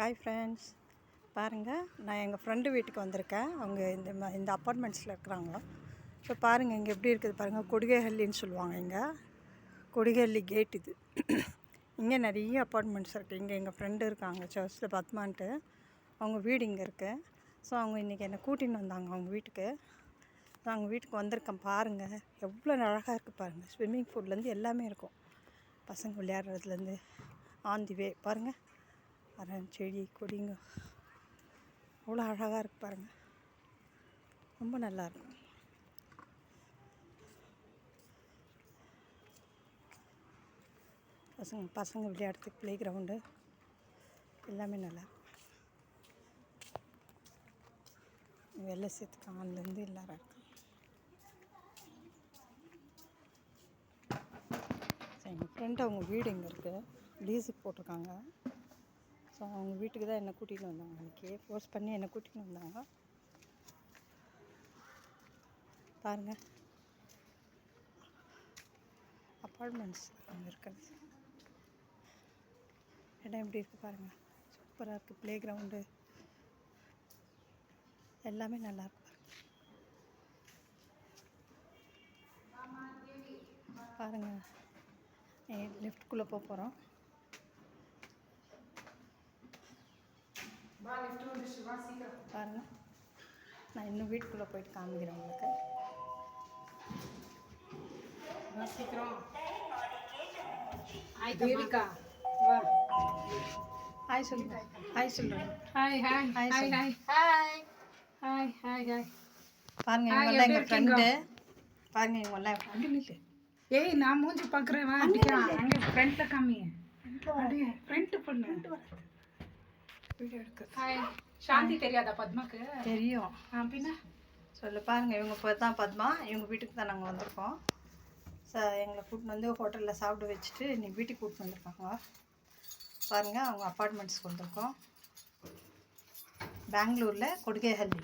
Hi friends பாருங்கள் நான் எங்கள் ஃப்ரெண்டு வீட்டுக்கு வந்திருக்கேன். அவங்க இந்த இந்த அப்பார்ட்மெண்ட்ஸில் இருக்கிறாங்க. ஸோ பாருங்கள் இங்கே எப்படி இருக்குது பாருங்கள் கொடிகைஹள்ளின்னு சொல்லுவாங்க இங்கே. கொடிகைஹள்ளி கேட் இது. இங்கே நிறைய அப்பார்ட்மெண்ட்ஸ் இருக்குது இங்கே எங்கள் ஃப்ரெண்டு இருக்காங்க சர்ச்சில் பத்மான்ட்டு. அவங்க வீடு இங்கே இருக்குது ஸோ அவங்க இன்றைக்கி என்னை கூட்டின்னு வந்தாங்க அவங்க வீட்டுக்கு. நான் அவங்க வீட்டுக்கு வந்திருக்கேன். பாருங்கள் எவ்வளோ அழகாக இருக்குது பாருங்கள் ஸ்விம்மிங் பூல்லேருந்து எல்லாமே இருக்கும். பசங்க விளையாடுறதுலேருந்து ஆன் தி வே பாருங்கள் மரம் செடி கொடிங்க. அவ்வளோ அழகாக இருக்கு பாருங்கள் ரொம்ப நல்லா இருக்கும் பசங்க பசங்க விளையாடுறதுக்கு ப்ளே கிரவுண்டு எல்லாமே நல்லா இருக்கும் வெள்ளை சேர்த்து ஆன்லேருந்து எல்லாரும் இருக்காங்க. சரி எங்கள் ஃப்ரெண்டு அவங்க வீடு இங்கே இருக்குது லீஸுக்கு போட்டிருக்காங்க. ஸோ அவங்க வீட்டுக்கு தான் என்னை கூட்டிகிட்டு வந்தாங்க. அன்றைக்கே ஃபோர்ஸ் பண்ணி என்னை கூட்டிகிட்டு வந்தாங்க. பாருங்கள் அப்பார்ட்மெண்ட்ஸ் அங்கே இருக்கிறது. இடம் எப்படி இருக்குது பாருங்கள் சூப்பராக இருக்குது ப்ளே கிரவுண்டு எல்லாமே நல்லா இருக்கு பாருங்கள் லிஃப்ட்குள்ளே போக போகிறோம் பாருங்க. நான் இன்னும் வீட்டுக்குள்ளே போயிட்டு காமிக்கிறேன் உங்களுக்கு. ஹாய் ஹாய் சொல்லுங்க. ஹாய் சொல்லுங்க. ஹாய் ஹாய் ஹாய் சொல்லு. ஹாய் ஹாய் ஹாய் ஹாய் பாருங்க இவங்கெல்லாம் எங்கள் ஃப்ரெண்டு பாருங்க இவங்கெல்லாம் ஃப்ரெண்டு இல்லை. ஏய் நான் மூஞ்சி பார்க்குறேன் அங்கே ஃப்ரண்ட்டில் காமி அப்படியே ஃப்ரண்ட் பண்ணு. வீடியோ எடுக்க ஹாய் சாந்தி தெரியாதா பத்மாக்கு தெரியும் ஆ பின்ன சொல்லு பாருங்க இவங்க இப்போ தான் பத்மா இவங்க வீட்டுக்கு தான் நாங்கள் வந்திருக்கோம் ச எங்களை கூட்டின்னு வந்து ஹோட்டலில் சாப்பிட வச்சுட்டு இன்னைக்கு வீட்டுக்கு கூட்டின்னு வந்திருக்காங்க பாருங்கள் அவங்க அப்பார்ட்மெண்ட்ஸ்க்கு வந்திருக்கோம் ಬ್ಯಾಂಗ್ಳೂರ್ಲೆ Kodigehalli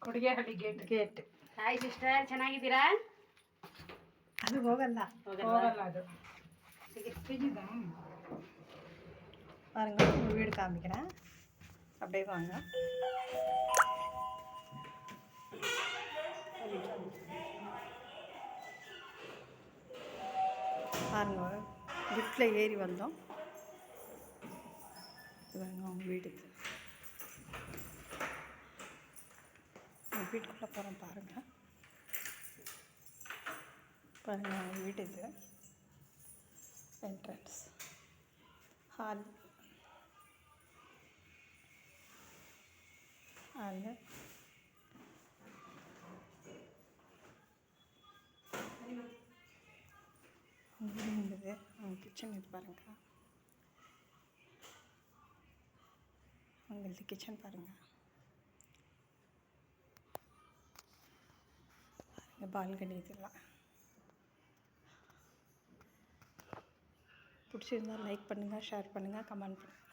Kodigehalli gate gate hi sister ಚೆನ್ನಾಗಿದ್ದೀರಾ ಅದು ಹೋಗಲ್ಲ ಹೋಗಲ್ಲ ಅದು ತೆಗಿದಾ பாருங்க உங்க வீடு காமிக்கிறேன் அப்படியே வாங்க. பாருங்க லிஃப்டில் ஏறி வந்தோம். இது அவங்க வீடு இது. வீட்டுக்குள்ளே போகிறோம் பாருங்கள் பாருங்கள் அவங்க வீடு இது. என்ட்ரன்ஸ் ஹால் ஹாலு இருந்தது அவங்க கிச்சன் இது பாருங்க. உங்களது கிச்சன் பாருங்க. பாருங்க பால்கனி இதெல்லாம் பிடிச்சிருந்தா லைக் பண்ணுங்கள் ஷேர் பண்ணுங்கள் கமெண்ட் பண்ணுங்கள்